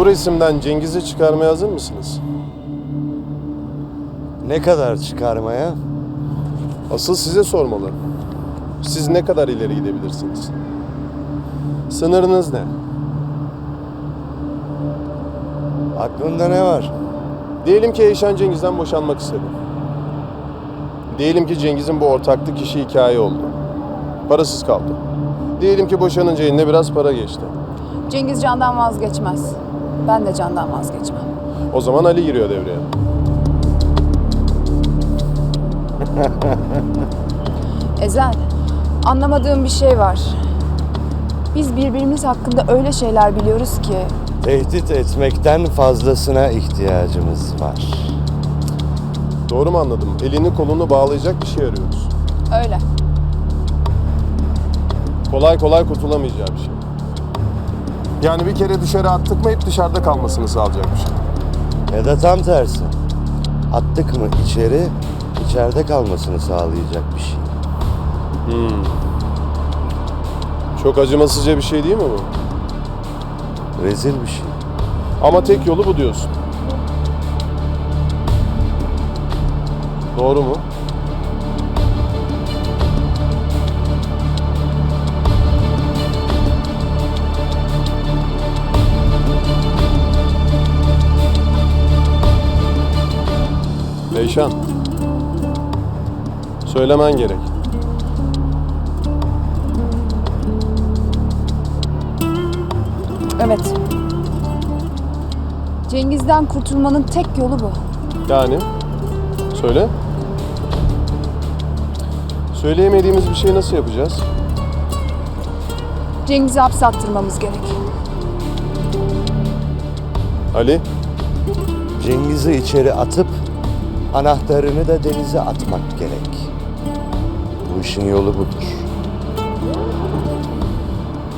Bu resimden Cengiz'i çıkarmaya hazır mısınız? Ne kadar çıkarmaya? Asıl size sormalı. Siz ne kadar ileri gidebilirsiniz? Sınırınız ne? Aklında ne var? Diyelim ki Eyşan Cengiz'den boşanmak istedi. Diyelim ki Cengiz'in bu ortaklık işi hikaye oldu. Parasız kaldı. Diyelim ki boşanınca eline biraz para geçti. Cengiz candan vazgeçmez. Ben de candan vazgeçmem. O zaman Ali giriyor devreye. Ezel, anlamadığım bir şey var. Biz birbirimiz hakkında öyle şeyler biliyoruz ki Tehdit etmekten fazlasına ihtiyacımız var. Doğru mu anladım? Elini kolunu bağlayacak bir şey arıyoruz. öyle. Kolay kolay kurtulamayacağı bir şey. Yani bir kere dışarı attık mı hep dışarıda kalmasını sağlayacak bir şey. Ya da tam tersi. Attık mı içeri, içeride kalmasını sağlayacak bir şey. Çok acımasızca bir şey değil mi bu? Rezil bir şey. Ama tek yolu bu diyorsun. Doğru mu? Eyşan. Söylemen gerek. Evet. Cengiz'den kurtulmanın tek yolu bu. Yani? Söyle. Söyleyemediğimiz bir şey nasıl yapacağız? Cengiz'i hapse attırmamız gerek. Ali? Cengiz'i içeri atıp anahtarını da denize atmak gerek. Bu işin yolu budur.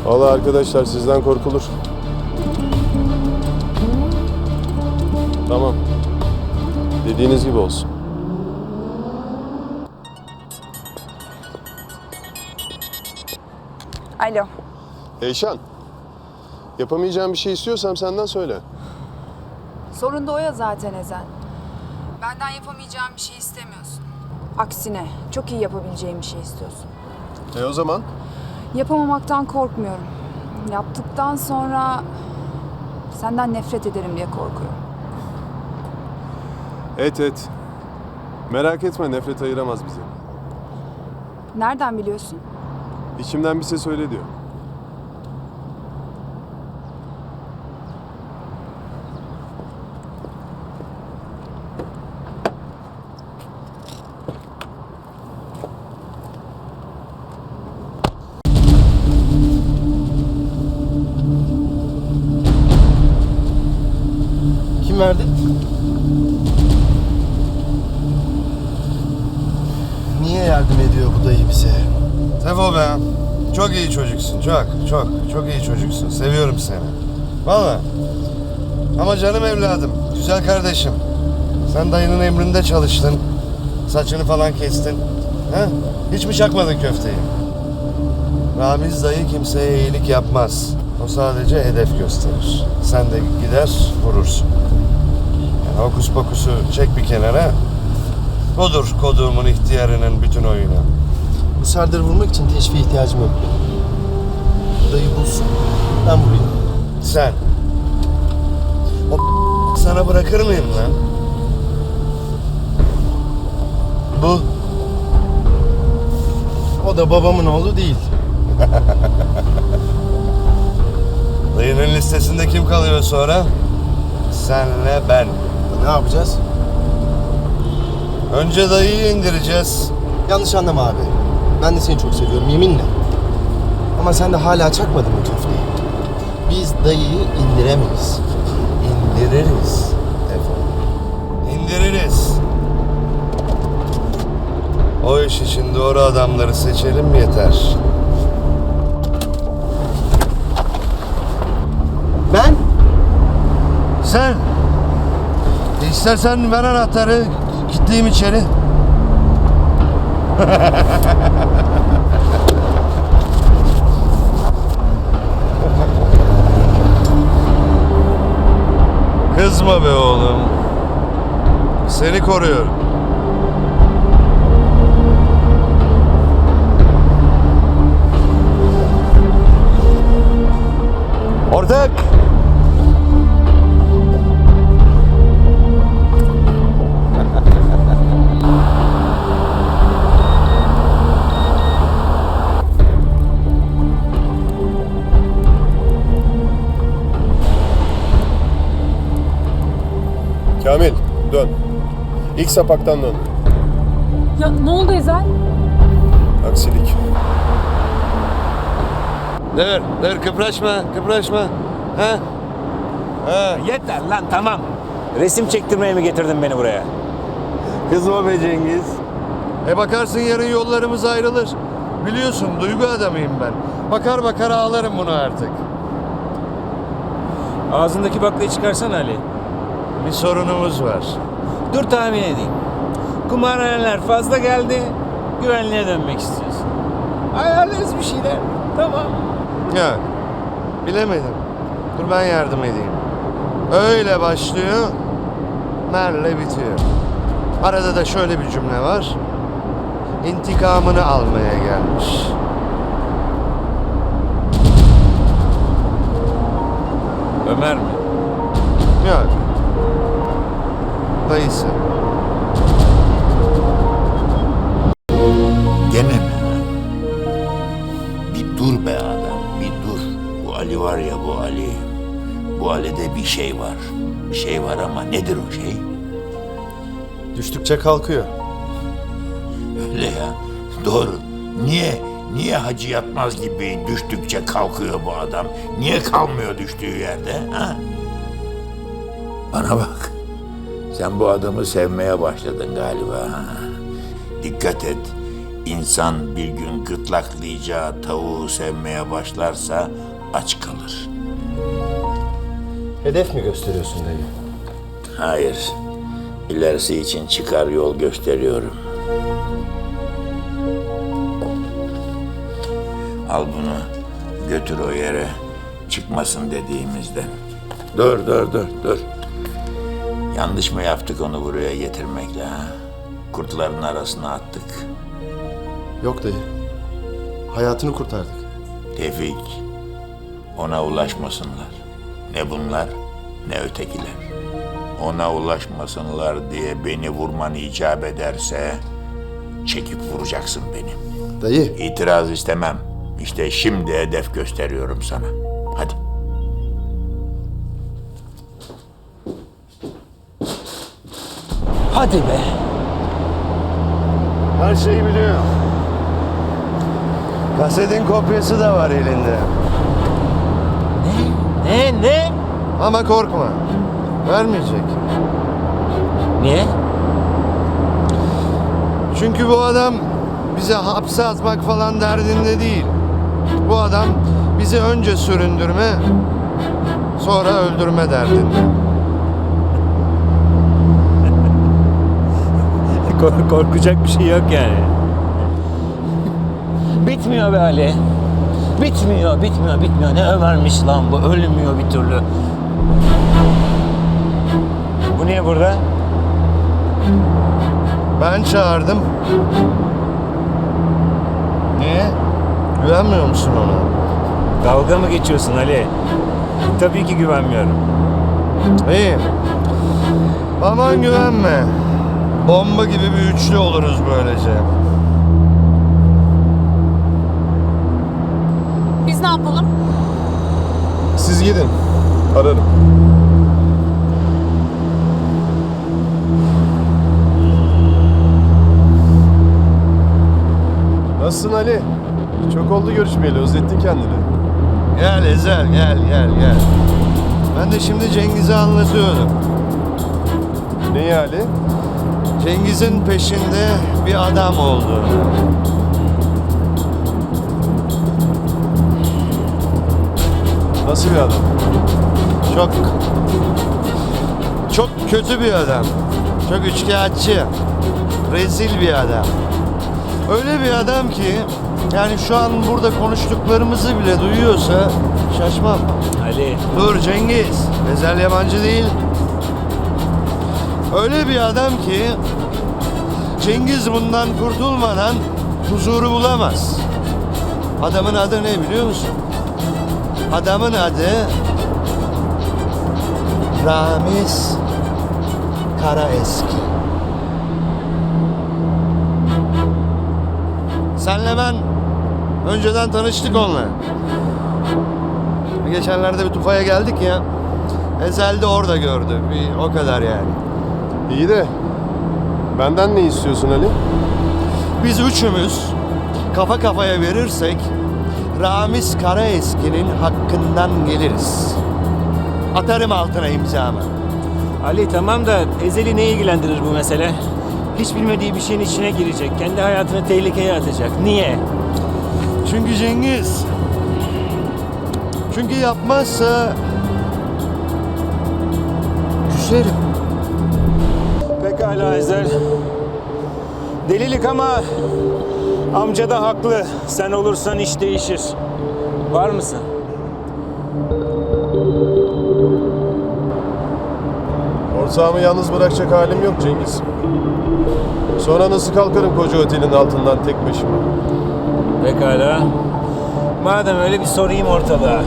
Valla arkadaşlar sizden korkulur. Tamam. Dediğiniz gibi olsun. Alo. Eyşan. Yapamayacağım bir şey istiyorsam senden söyle. Sorun da o ya zaten Ezel. Benden yapamayacağım bir şey istemiyorsun. Aksine çok iyi yapabileceğim bir şey istiyorsun. E o zaman? Yapamamaktan korkmuyorum. Yaptıktan sonra senden nefret ederim diye korkuyorum. Et et. Merak etme nefret ayıramaz bizi. Nereden biliyorsun? İçimden bir ses öyle diyor. Kim verdi? Niye yardım ediyor bu dayı bize? Tefo be. Çok iyi çocuksun. Çok, çok, çok iyi çocuksun. Seviyorum seni. Vallahi. Ama canım evladım, güzel kardeşim. Sen dayının emrinde çalıştın. Saçını falan kestin. He? Hiç mi çakmadın köfteyi? Ramiz dayı kimseye iyilik yapmaz. O sadece hedef gösterir. Sen de gider vurursun. Hokus pokusu çek bir kenara. Budur koduğumun ihtiyarının bütün oyunu. Bu Serdar'ı vurmak için teşviğe ihtiyacım yok. Dayı bulsun. Ben vurayım. Sen. O sana bırakır mıyım lan? Bu O da babamın oğlu değil. dayının listesinde kim kalıyor sonra? Senle ben. Ne yapacağız? Önce dayıyı indireceğiz. Yanlış anlama abi. Ben de seni çok seviyorum yeminle. Ama sen de hala çakmadın mı köfteyi? Biz dayıyı indiremeyiz. İndiririz. Tefo. İndiririz. O iş için doğru adamları seçelim yeter. Ben? Sen istersen ver anahtarı gittiğim içeri. Kızma be oğlum. Seni koruyorum. Dön. İlk sapaktan dön. Ya ne oldu Ezel? Aksilik. Dur, dur kıpraşma, kıpraşma. Ha? Ha, Yeter lan tamam. Resim çektirmeye mi getirdin beni buraya? kızma be Cengiz. E bakarsın yarın yollarımız ayrılır. Biliyorsun duygu adamıyım ben. Bakar bakar ağlarım bunu artık. Ağzındaki baklayı çıkarsana Ali. Bir sorunumuz var. Dur tahmin edeyim. Kumarhaneler fazla geldi. Güvenliğe dönmek istiyorsun. Ayarlarız bir şeyler. Tamam. Ya bilemedim. Dur ben yardım edeyim. Öyle başlıyor. Merle bitiyor. Arada da şöyle bir cümle var. İntikamını almaya gelmiş. Ömer mi? Yok. Dayısı. Gene mi? Bir dur be adam, bir dur. Bu Ali var ya bu Ali. Bu Ali'de bir şey var. Bir şey var ama nedir o şey? Düştükçe kalkıyor. Öyle ya. Doğru. Niye? Niye hacı yatmaz gibi düştükçe kalkıyor bu adam? Niye kalmıyor düştüğü yerde? Ha? Bana bak. Sen bu adamı sevmeye başladın galiba. Dikkat et. İnsan bir gün gırtlaklayacağı tavuğu sevmeye başlarsa aç kalır. Hedef mi gösteriyorsun dayı? Hayır. İlerisi için çıkar yol gösteriyorum. Al bunu. Götür o yere. Çıkmasın dediğimizden. Dur, dur, dur, dur. Yanlış mı yaptık onu buraya getirmekle ha? Kurtların arasına attık. Yok dayı. Hayatını kurtardık. Tevfik. Ona ulaşmasınlar. Ne bunlar ne ötekiler. Ona ulaşmasınlar diye beni vurman icap ederse çekip vuracaksın beni. Dayı. İtiraz istemem. İşte şimdi hedef gösteriyorum sana. Hadi. Hadi be. Her şeyi biliyor. Kasetin kopyası da var elinde. Ne ne? Ama korkma. Vermeyecek. Niye? Çünkü bu adam bize hapse atmak falan derdinde değil. Bu adam bizi önce süründürme, sonra öldürme derdinde. Korkacak bir şey yok yani. Bitmiyor be Ali. Bitmiyor, bitmiyor, bitmiyor. Ne Ömer'miş lan bu. Ölmüyor bir türlü. Bu niye burada? Ben çağırdım. Niye? Güvenmiyor musun ona? Dalga mı geçiyorsun Ali? Tabii ki güvenmiyorum. İyi. Aman güvenme. Bomba gibi bir üçlü oluruz böylece. Biz ne yapalım? Siz gidin. Ararım. Nasılsın Ali? Çok oldu görüşmeyeli. Özlettin kendini. Gel Ezel gel gel gel. Ben de şimdi Cengiz'e anlatıyordum. Neyi Ali? Cengiz'in peşinde bir adam olduğunu. Nasıl bir adam? Çok çok kötü bir adam. Çok üçkağıtçı. Rezil bir adam. Öyle bir adam ki yani şu an burada konuştuklarımızı bile duyuyorsa şaşmam. Ali, Dur Cengiz. Ezel yabancı değil. Öyle bir adam ki Cengiz bundan kurtulmadan huzuru bulamaz. Adamın adı ne biliyor musun? Adamın adı Ramiz Karaeski. Senle ben önceden tanıştık onunla. Geçenlerde bir Tufa'ya geldik ya. Ezel de orada gördü. Bir o kadar yani. İyi de benden ne istiyorsun Ali? Biz üçümüz kafa kafaya verirsek Ramiz Karaeski'nin hakkından geliriz. Atarım altına imzamı. Ali tamam da Ezel'i ne ilgilendirir bu mesele? Hiç bilmediği bir şeyin içine girecek. Kendi hayatını tehlikeye atacak. Niye? Çünkü Cengiz çünkü yapmazsa küserim. Ezel. Delilik ama amca da haklı. Sen olursan iş değişir. Var mısın? Ortağımı yalnız bırakacak halim yok Cengiz. Sonra nasıl kalkarım koca otelin altından tek başıma? Pekala. Madem öyle bir sorayım ortalığa.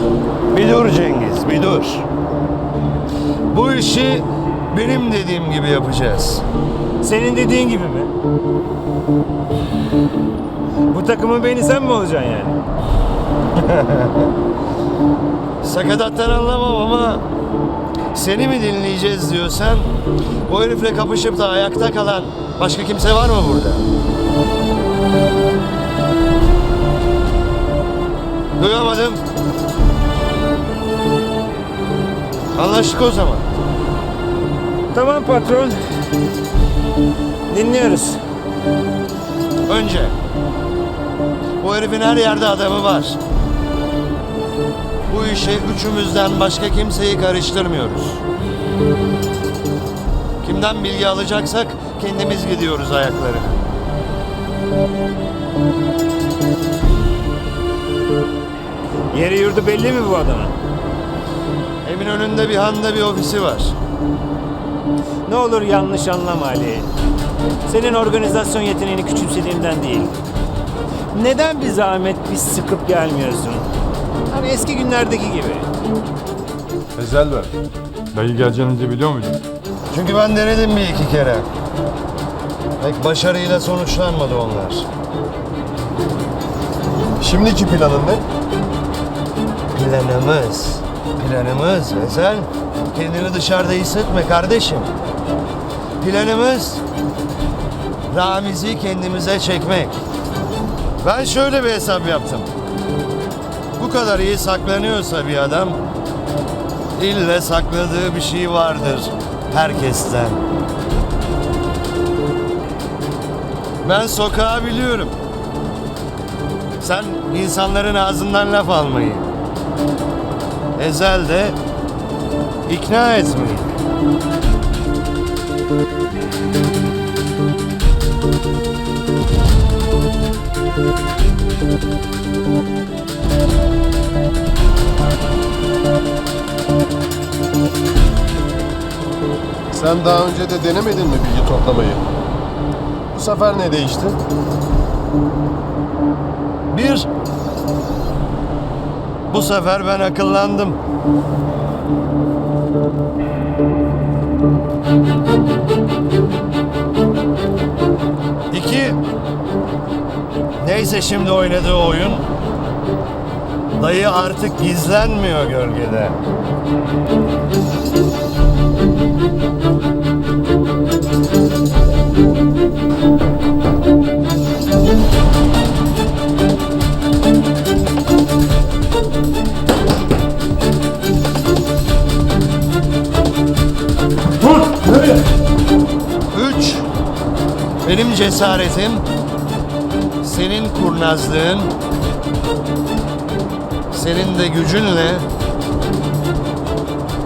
Bir dur Cengiz, bir dur. Bu işi benim dediğim gibi yapacağız. Senin dediğin gibi mi? Bu takımın beyni sen mi olacaksın yani? Sakatattan anlamam ama seni mi dinleyeceğiz diyorsan bu herifle kapışıp da ayakta kalan başka kimse var mı burada? Duyamadım. Anlaştık o zaman. Tamam patron. Dinliyoruz. Önce bu herifin her yerde adamı var. Bu işe üçümüzden başka kimseyi karıştırmıyoruz. Kimden bilgi alacaksak kendimiz gidiyoruz ayakları. Yeri yurdu belli mi bu adamın? Evin önünde bir handa bir ofisi var. Ne olur yanlış anlama Ali. Senin organizasyon yeteneğini küçümsediğimden değil. Neden bir zahmet biz sıkıp gelmiyorsun? Hani eski günlerdeki gibi. Ezel ver. Dayı geleceğinizi biliyor muydun? Çünkü ben denedim bir iki kere. Pek başarıyla sonuçlanmadı onlar. Şimdiki planın ne? Planımız, planımız Ezel. Kendini dışarıda hissetme kardeşim. Planımız Ramiz'i kendimize çekmek. Ben şöyle bir hesap yaptım. Bu kadar iyi saklanıyorsa bir adam ille sakladığı bir şey vardır herkesten. Ben sokağı biliyorum. Sen insanların ağzından laf almayı. Ezel de ikna etmeyi. Sen daha önce de denemedin mi bilgi toplamayı? Bu sefer ne değişti? Bir, bu sefer ben akıllandım. İki, neyse şimdi oynadığı oyun, dayı artık gizlenmiyor gölgede. Benim cesaretim, senin kurnazlığın, senin de gücünle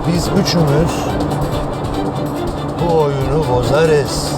biz üçümüz bu oyunu bozarız.